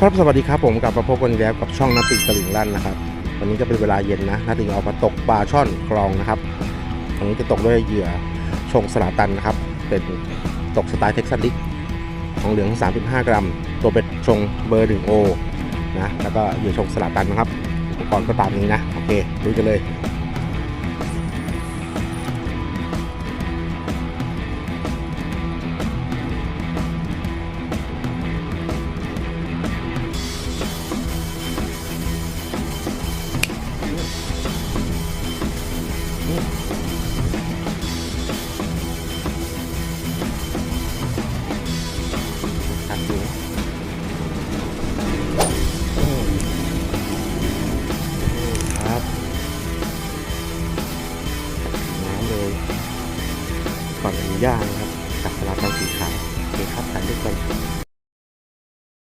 ครับสวัสดีครับผมกลับมาพบกันอีกแล้วกับช่องนาติงตลิ่งลั่นนะครับวันนี้ก็เป็นเวลาเย็นนะนาติงออกมาตกปลาช่อนคลองนะครับวันนี้จะตกด้วยเหยื่อชงสลาตันนะครับ เป็นตกสไตล์เท็กซัสลิกของเหลือง 35 กรัม ตัวเป็ดชงเบอร์1โอนะแล้วก็เหยื่อชงสลาตันนะครับอุปกรณ์ก็ตามนี้นะโอเคดูกันเลย กันดูครับน้ำเลยฝั่งย่าครับ